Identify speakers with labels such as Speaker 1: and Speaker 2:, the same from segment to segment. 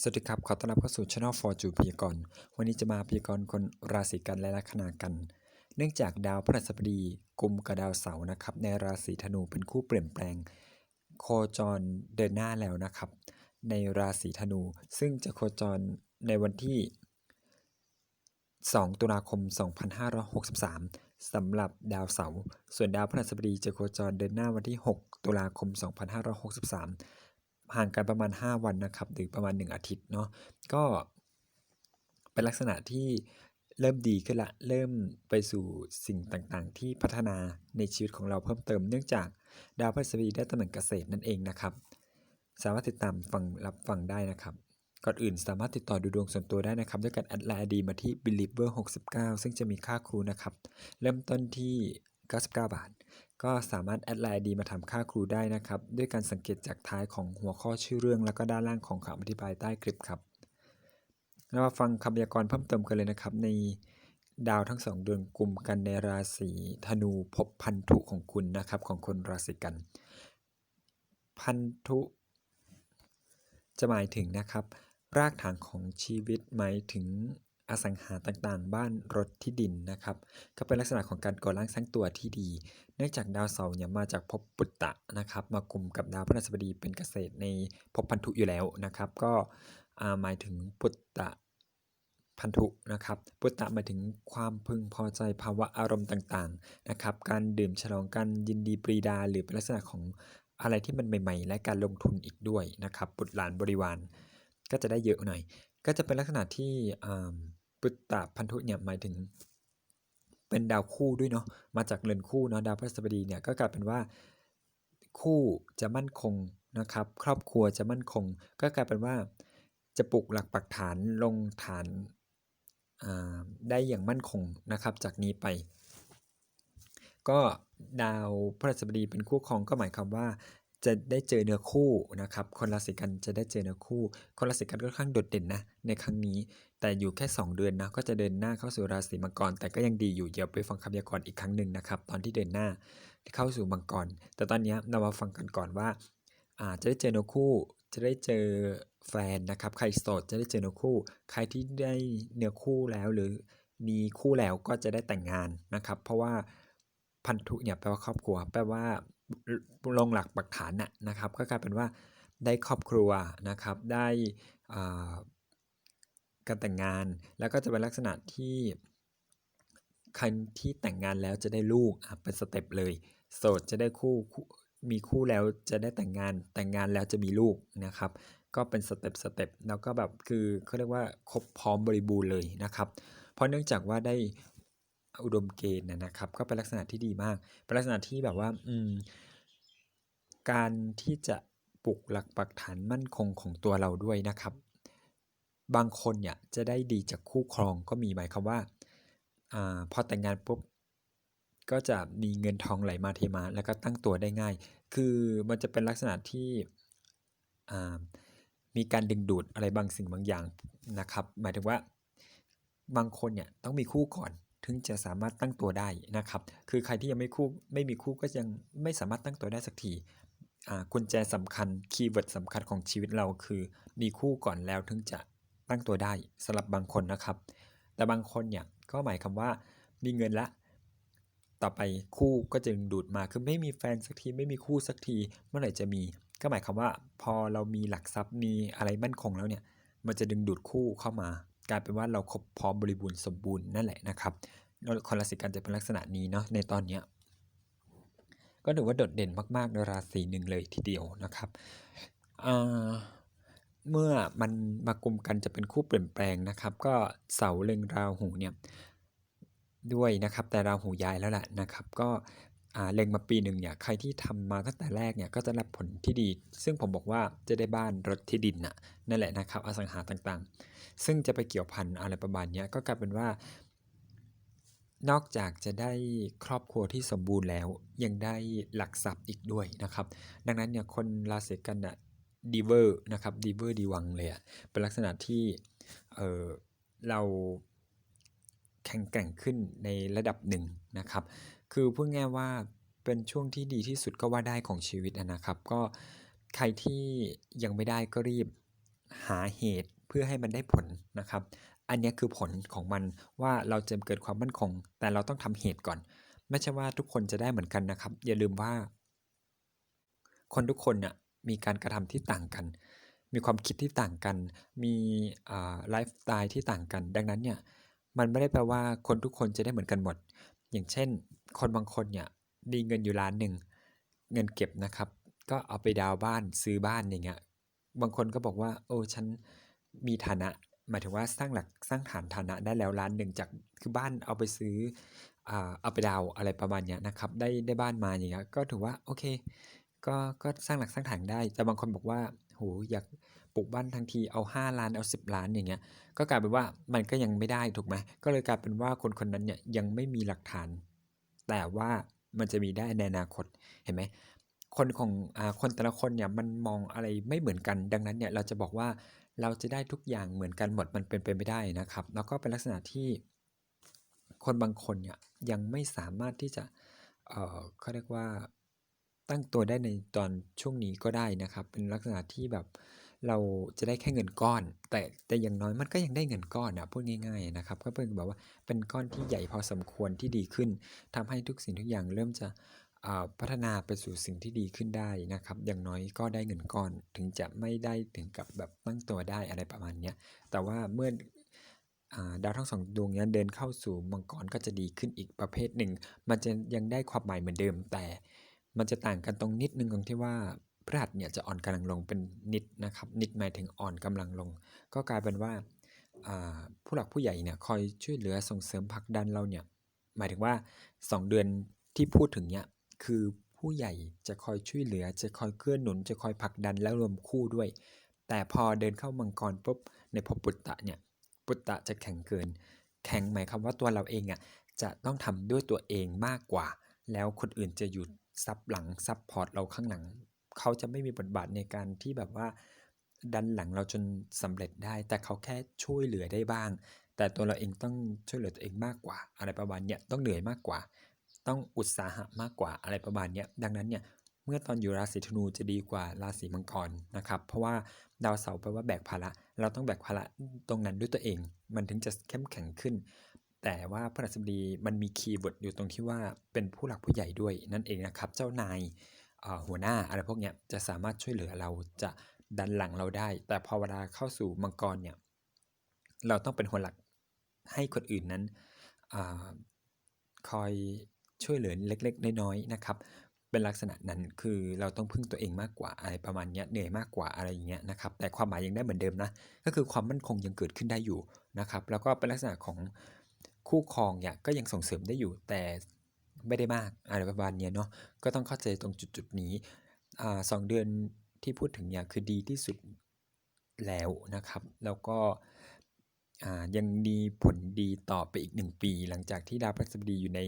Speaker 1: สวัสดีครับ ขอต้อนรับเข้าสู่ช่อง For จูพยากรณ์วันนี้จะมาพยากรณ์คนราศีกันและลัคนากัน เนื่องจากดาวพฤหัสบดีกุมกับดาวเสาร์นะครับ ในราศีธนูเป็นคู่เปลี่ยนแปลง โคจรเดินหน้าแล้วนะครับ ในราศีธนู ซึ่งจะโคจรในวันที่ 2 ตุลาคม 2563สำหรับดาวเสาร์ส่วนดาวพฤหัสบดีจะโคจรเดินหน้าวันที่ 6 ตุลาคม 2563 ห่างกันประมาณ 5 วันนะครับหรือประมาณ 1 อาทิตย์เนาะก็เป็นลักษณะที่เริ่มดีขึ้นละเริ่มไปสู่สิ่งต่างๆ ที่พัฒนาในชีวิตของเราเพิ่มเติมเนื่องจากดาวพฤหัสบดีได้ตำแหน่งเกษตรนั่นเองนะครับ สามารถติดตามฟังรับฟังได้นะครับก่อนอื่นสามารถติดต่อดูดวงส่วนตัวได้นะครับ ด้วยการแอดไลน์ดีมาที่ believer 69 ซึ่งจะมีค่าครูนะครับ เริ่มต้นที่ 99 บาท ก็สามารถแอดไลน์ดีมาทำค่าครูได้นะครับ ด้วยการสังเกตจากท้ายของหัวข้อชื่อเรื่อง แล้วก็ด้านล่างของคำอธิบายใต้คลิปครับเรามาฟังคำพยากรณ์เพิ่มเติมกันเลยนะครับ ในดาวทั้งสองดวงกลุ่มกันในราศีธนูพบพันธุของคุณนะครับ ของคนราศีกัน พันธุจะหมายถึงนะครับ รากฐานของชีวิตหมายถึง อสังหาต่างๆ บ้านรถที่ดินนะครับก็เป็นลักษณะของการก่อร่างสร้างตัวที่ดี เนื่องจากดาวเสาร์เนี่ยมาจากภพปุตตะนะครับ มากลุ่มกับดาวพฤหัสบดีเป็นเกษตรในภพพันธุอยู่แล้วนะครับ ก็หมายถึงปุตตะพันธุนะครับปุตตะหมายถึงความพึงพอใจภาวะอารมณ์ต่างๆนะครับ การดื่มฉลองกันยินดีปรีดา หรือเป็นลักษณะของอะไรที่มันใหม่ ๆ และการลงทุนอีกด้วยนะครับบุตรหลานบริวารก็จะได้เยอะหน่อย ก็จะเป็นลักษณะที่อ่าปุตตะพันธุเนี่ยหมายถึง เป็นดาวคู่ด้วยเนาะมาจากเรือนคู่เนาะดาวพฤหัสบดีเนี่ยก็กลายเป็นว่าคู่จะมั่นคงนะครับ ครอบครัวจะมั่นคง ก็กลายเป็นว่าจะปลูกหลักปักฐานลงฐานอ่าได้อย่างมั่นคงนะครับ จากนี้ไป ก็ดาวพฤหัสบดีเป็นคู่ครองก็หมายความว่า จะได้เจอเนื้อคู่นะครับคนราศีกันจะได้เจอเนื้อคู่ คนราศีกันค่อนข้างโดดเด่นนะในครั้งนี้ แต่อยู่แค่ 2 เดือนนะก็จะเดินหน้าเข้าสู่ราศีมังกร แต่ก็ยังดีอยู่เดี๋ยวไปฟังคำพยากรณ์อีกครั้งหนึ่งนะครับตอนที่เดินหน้าเข้าสู่มังกร แต่ตอนนี้เรามาฟังกันก่อนว่าอาจะได้เจอเนื้อคู่จะได้เจอแฟนนะครับใครโสดจะได้เจอเนื้อคู่ ใครที่ได้เนื้อคู่แล้วหรือมีคู่แล้วก็จะได้แต่งงานนะครับ เพราะว่าพันธุเนี่ยแปลว่าครอบครัว แปลว่า ลงหลักปักฐานน่ะนะครับ ก็กลายเป็นว่าได้ครอบครัวนะครับ ได้การแต่งงาน แล้วก็จะเป็นลักษณะที่ใครที่แต่งงานแล้วจะได้ลูกเป็นสเต็ปเลย โสดจะได้คู่คู่มีคู่แล้วจะได้แต่งงานแต่งงานแล้วจะมีลูกนะครับ ก็เป็นสเต็ปสเต็ปแล้วก็แบบคือเขาเรียกว่าครบพร้อมบริบูรณ์เลยนะครับ เพราะเนื่องจากว่าได้ อุดมเกณฑ์นะครับ ก็เป็นลักษณะที่ดีมาก เป็นลักษณะที่แบบว่าอืการที่จะปลุกหลักปักฐานมั่นคงของตัวเราด้วยนะครับ บางคนเนี่ยจะได้ดีจากคู่ครองก็มีหมายความว่าอพอแต่งงานปุ๊บก็จะมีเงินทองไหลมาเทมา แล้วก็ตั้งตัวได้ง่าย คือมันจะเป็นลักษณะที่มีการดึงดูดอะไรบางสิ่งบางอย่างนะครับ หมายถึงว่าบางคนเนี่ยต้องมีคู่ก่อน ถึงจะสามารถตั้งตัวได้นะครับ คือใครที่ยังไม่คู่ไม่มีคู่ก็ยังไม่สามารถตั้งตัวได้สักทีอ่ากุญแจสำคัญคีย์เวิร์ดสำคัญของชีวิตเราคือ มีคู่ก่อนแล้วถึงจะตั้งตัวได้สำหรับบางคนนะครับ แต่บางคนเนี่ยก็หมายความว่ามีเงินละ ต่อไปคู่ก็จะดึงดูดมาคือไม่มีแฟนสักทีไม่มีคู่สักที เมื่อไหร่จะมี ก็หมายความว่าพอเรามีหลักทรัพย์มีอะไรมั่นคงแล้วเนี่ย มันจะดึงดูดคู่เข้ามา กลายเป็นว่าเราครบพร้อมบริบูรณ์สมบูรณ์นั่นแหละนะครับคนราศีกันจะเป็นลักษณะนี้เนาะในตอนเนี้ยก็ถือว่าโดดเด่นมากๆในราศีหนึ่งเลยทีเดียวนะครับเมื่อมันมากลุ่มกันจะเป็นคู่เปลี่ยนแปลงนะครับ ก็เสาเล็งราหูเนี่ยด้วยนะครับแต่ราหูย้ายแล้วแหละนะครับ ก็ เล็งมาปีหนึ่งเนี่ยใครที่ทำมาตั้งแต่แรกเนี่ยก็จะรับผลที่ดี ซึ่งผมบอกว่าจะได้บ้านรถที่ดินน่ะนั่นแหละนะครับอสังหาต่างๆ ซึ่งจะไปเกี่ยวพันอะไรประมาณเนี้ยก็กลายเป็นว่า นอกจากจะได้ครอบครัวที่สมบูรณ์แล้ว ยังได้หลักทรัพย์อีกด้วยนะครับ ดังนั้นเนี่ยคนราศีกันน่ะดีเวอร์นะครับดีเวอร์ดีวังเลยอะเป็นลักษณะที่เออเราแข็งแกร่งขึ้นในระดับหนึ่งนะครับ คือพูดง่ายว่าเป็นช่วงที่ดีที่สุดก็ว่าได้ของชีวิตนะครับ ก็ใครที่ยังไม่ได้ก็รีบหาเหตุเพื่อให้มันได้ผลนะครับ อันนี้คือผลของมันว่าเราจะเกิดความมั่นคง แต่เราต้องทำเหตุก่อน ไม่ใช่ว่าทุกคนจะได้เหมือนกันนะครับ อย่าลืมว่า คนทุกคนน่ะมีการกระทำที่ต่างกัน มีความคิดที่ต่างกัน มีไลฟ์สไตล์ที่ต่างกัน ดังนั้นเนี่ยมันไม่ได้แปลว่าคนทุกคนจะได้เหมือนกันหมด อย่างเช่น คนบางคนเนี่ยมีเงินอยู่ล้านหนึ่งเงินเก็บนะครับ ก็เอาไปดาวบ้านซื้อบ้านอย่างเงี้ยบางคนก็บอกว่า โอ้ฉันมีฐานะหมายถึงว่าสร้างหลักสร้างฐานฐานะได้แล้วล้านหนึ่งจากคือบ้านเอาไปซื้ออ่าเอาไปดาวอะไรประมาณเนี้ยนะครับ ได้ได้บ้านมาอย่างเงี้ยก็ถือว่าโอเค ก็ก็สร้างหลักสร้างฐานได้ แต่บางคนบอกว่าโหอยาก ปลูกบ้านทั้งทีเอา 5 ล้านเอา 10 ล้านอย่างเงี้ยก็กลายเป็นว่ามันก็ยังไม่ได้ถูกไหมก็เลยกลายเป็นว่าคนคนนั้นเนี่ยยังไม่มีหลักฐาน แต่ว่ามันจะมีได้ในอนาคตเห็นไหมคนของอ่าคนแต่ละคนเนี่ยมันมองอะไรไม่เหมือนกัน ดังนั้นเนี่ยเราจะบอกว่าเราจะได้ทุกอย่างเหมือนกันหมดมันเป็นไปไม่ได้นะครับ แล้วก็เป็นลักษณะที่คนบางคนเนี่ยยังไม่สามารถที่จะเอ่อเขาเรียกว่าตั้งตัวได้ในตอนช่วงนี้ก็ได้นะครับ เป็นลักษณะที่แบบ เราจะได้แค่เงินก้อน แต่แต่อย่างน้อยมันก็ยังได้เงินก้อนนะพูดง่ายๆนะครับ ก็เป็นแบบว่าเป็นก้อนที่ใหญ่พอสมควรที่ดีขึ้นทำให้ทุกสิ่งทุกอย่างเริ่มจะพัฒนาไปสู่สิ่งที่ดีขึ้นได้นะครับ อย่างน้อยก็ได้เงินก้อน ถึงจะไม่ได้ถึงกับแบบตั้งตัวได้อะไรประมาณนี้แต่ว่าเมื่อดาวทั้งสองดวงนี้เดินเข้าสู่มังกรก็จะดีขึ้นอีกประเภทหนึ่ง มันจะยังได้ความหมายเหมือนเดิมแต่ มันจะต่างกันตรงนิดนึงตรงที่ว่า พฤหัสเนี่ยจะอ่อนกำลังลงเป็นนิดนะครับนิดหมายถึงอ่อนกำลังลง ก็กลายเป็นว่าผู้หลักผู้ใหญ่เนี่ยคอยช่วยเหลือส่งเสริมผลักดันเราเนี่ยหมายถึงว่า 2 เดือนที่พูดถึงเนี่ยคือผู้ใหญ่จะคอยช่วยเหลือ จะคอยเกื้อหนุน จะคอยผลักดันและรวมคู่ด้วย แต่พอเดินเข้ามังกรปุ๊บในภพปุตตะเนี่ยปุตตะจะแข็งเกิน แข็งหมายความว่าตัวเราเองอะจะต้องทำด้วยตัวเองมากกว่า แล้วคนอื่นจะอยู่ซับหลังซับพอร์ตเราข้างหลัง เขาจะไม่มีบทบาทในการที่แบบว่า ดันหลังเราจนสำเร็จได้ แต่เขาแค่ช่วยเหลือได้บ้าง แต่ตัวเราเองต้องช่วยเหลือตัวเองมากกว่า อะไรประมาณเนี้ยต้องเหนื่อยมากกว่า ต้องอุตสาหะมากกว่าอะไรประมาณเนี้ยดังนั้นเนี่ยเมื่อตอนอยู่ราศีธนูจะดีกว่าราศีมังกรนะครับ เพราะว่าดาวเสาร์แปลว่าแบกภาระ เราต้องแบกภาระตรงนั้นด้วยตัวเอง มันถึงจะเข้มแข็งขึ้น แต่ว่าพระราชบดีมันมีคีย์เวิร์ดอยู่ตรงที่ว่าเป็นผู้หลักผู้ใหญ่ด้วยนั่นเองนะครับ เจ้านาย หัวหน้าอะไรพวกเนี้ยจะสามารถช่วยเหลือเราจะดันหลังเราได้ แต่พอเวลาเข้าสู่มังกรเนี่ยเราต้องเป็นหัวหลักให้คนอื่นนั้นอคอยช่วยเหลือเล็กๆน้อยๆนะครับ เป็นลักษณะนั้นคือเราต้องพึ่งตัวเองมากกว่าอะไรประมาณเนี้ยเหนื่อยมากกว่าอะไรอย่างเงี้ยนะครับ แต่ความหมายยังได้เหมือนเดิมนะก็คือความมั่นคงยังเกิดขึ้นได้อยู่นะครับ แล้วก็เป็นลักษณะของคู่ครองเนี่ยก็ยังส่งเสริมได้อยู่ แต่ ไม่ได้มากอะไรประมาณนี้เนาะก็ต้องเข้าใจตรงจุดๆนี้อ่าสองเดือนที่พูดถึงเนี่ยคือดีที่สุดแล้วนะครับ แล้วก็อ่ายังมีผลดีต่อไปอีก 1 ปี หลังจากที่ดาวพฤหัสบดีอยู่ใน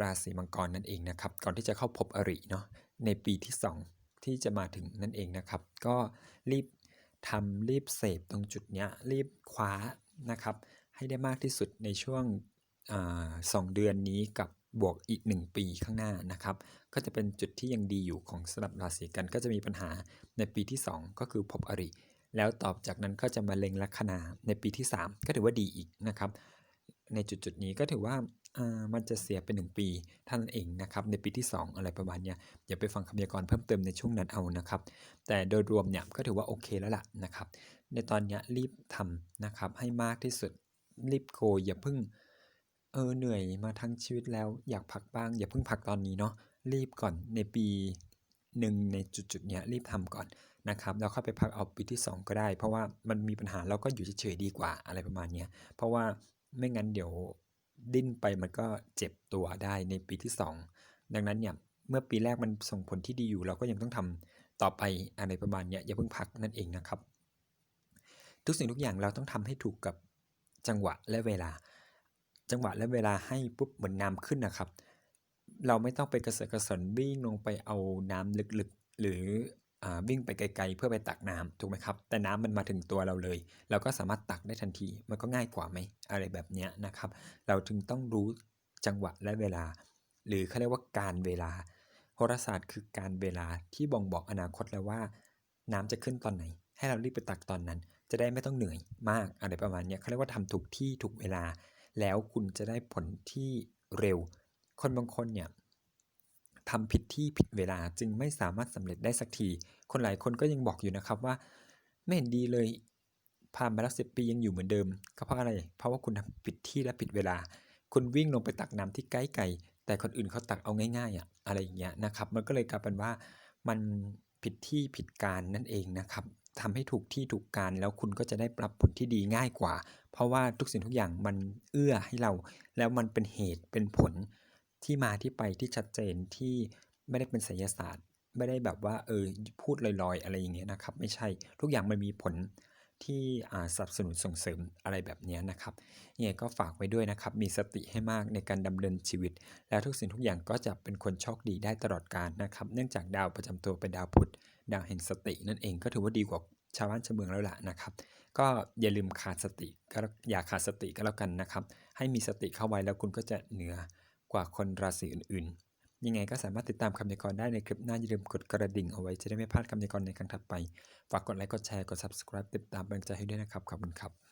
Speaker 1: ราศีมังกรนั่นเองนะครับ ก่อนที่จะเข้าภพอริเนาะในปีที่ 2 ที่จะมาถึงนั่นเองนะครับ ก็รีบทำรีบเสพตรงจุดเนี้ยรีบคว้านะครับ ให้ได้มากที่สุดในช่วงอาสองเดือนนี้กับ บวกอีก 1 ปีข้างหน้านะครับ ก็จะเป็นจุดที่ยังดีอยู่ของสลับราศีกันก็จะมีปัญหาในปีที่ 2 ก็คือภพอริ แล้วต่อจากนั้นก็จะมาเล็งลัคนาในปีที่ 3 ก็ถือว่าดีอีกนะครับ ในจุดจุดๆนี้ก็ถือว่าอ่ามันจะเสียไปหนึ่งปีท่านเองนะครับในปีที่ 2 อะไรประมาณเนี้ยอย่าไปฟังคำยากรณ์เพิ่มเติมในช่วงนั้นเอานะครับ แต่โดยรวมเนี่ยก็ถือว่าโอเคแล้วล่ะนะครับ ในตอนเนี้ยรีบทำนะครับให้มากที่สุดรีบโกอย่าเพิ่ง เออเหนื่อยมาทั้งชีวิตแล้วอยากพักบ้าง อย่าเพิ่งพักตอนนี้เนาะรีบก่อนในปีหนึ่งในจุดจุดๆเนี้ยรีบทำก่อนนะครับแล้วค่อยไปพักเอาปีที่ 2 ก็ได้ เพราะว่ามันมีปัญหาเราก็อยู่เฉยๆดีกว่าอะไรประมาณเนี้ยเพราะว่าไม่งั้นเดี๋ยวดิ้นไปมันก็เจ็บตัวได้ในปีที่ 2 ดังนั้นเนี่ยเมื่อปีแรกมันส่งผลที่ดีอยู่เราก็ยังต้องทำต่อไปอะไรประมาณเนี้ยอย่าเพิ่งพักนั่นเองนะครับ ทุกสิ่งทุกอย่างเราต้องทำให้ถูกกับจังหวะและเวลา จังหวะและเวลาให้ปุ๊บเหมือนน้ำขึ้นนะครับ เราไม่ต้องไปกระเสือกกระสนวิ่งลงไปเอาน้ำลึกๆ หรืออวิ่งไปไกลๆ เพื่อไปตักน้ำถูกไหมครับ แต่น้ำมันมาถึงตัวเราเลย เราก็สามารถตักได้ทันที มันก็ง่ายกว่าไหมอะไรแบบเนี้ยนะครับ เราจึงต้องรู้จังหวะและเวลา หรือเขาเรียกว่าการเวลาโหราศาสตร์คือการเวลาที่บ่งบอกอนาคตแล้วว่า น้ำจะขึ้นตอนไหนใให้เรารีบไปตักตอนนั้น จะได้ไม่ต้องเหนื่อยมากอะไรประมาณเนี้ยเขาเรียกว่าทำถูกที่ถูกเวลา แล้วคุณจะได้ผลที่เร็ว คนบางคนเนี่ยทำผิดที่ผิดเวลาจึงไม่สามารถสำเร็จได้สักที คนหลายคนก็ยังบอกอยู่นะครับว่า ไม่เห็นดีเลยผ่านมาแล้วสิปียังอยู่เหมือนเดิม ก็เพราะอะไร เพราะว่าคุณทำผิดที่และผิดเวลา คุณวิ่งลงไปตักน้ำที่ใกล้ไกลแต่คนอื่นเขาตักเอาง่ายๆอะอะไรอย่างเงี้ยนะครับ มันก็เลยกลายเป็นว่ามันผิดที่ผิดการนั่นเองนะครับทำให้ถูกที่ถูกการแล้วคุณก็จะได้รับผลที่ดีง่ายกว่า เพราะว่าทุกสิ่งทุกอย่างมันเอื้อให้เรา แล้วมันเป็นเหตุเป็นผลที่มาที่ไปที่ชัดเจนที่ไม่ได้เป็นไสยศาสตร์ ไม่ได้แบบว่าเออพูดลอยๆ อะไรอย่างเงี้ยนะครับ ไม่ใช่ทุกอย่างมันมีผลที่อ่าสนับสนุนส่งเสริมอะไรแบบเนี้ยนะครับยังไงก็ฝากไว้ด้วยนะครับ มีสติให้มากในการดำเนินชีวิต แล้วทุกสิ่งทุกอย่างก็จะเป็นคนโชคดีได้ตลอดกาลนะครับ เนื่องจากดาวประจำตัวเป็นดาวพุธ ดาวแห่งสตินั่นเองก็ถือว่าดีกว่าชาวบ้านชาวเมืองแล้วล่ะนะครับ ก็อย่าลืมขาดสติก็อย่าขาดสติก็แล้วกันนะครับ ให้มีสติเข้าไว้แล้วคุณก็จะเหนือกว่าคนราศีอื่นๆ ยังไงก็สามารถติดตามคำยากรณ์ได้ในคลิปหน้าอย่าลืมกดกระดิ่งเอาไว้จะได้ไม่พลาดคำยากรณ์ในครั้งถัดไป ฝากกดไลค์กดแชร์กด subscribe ติดตามเป็นกำลังใจให้ด้วยนะครับขอบคุณครับ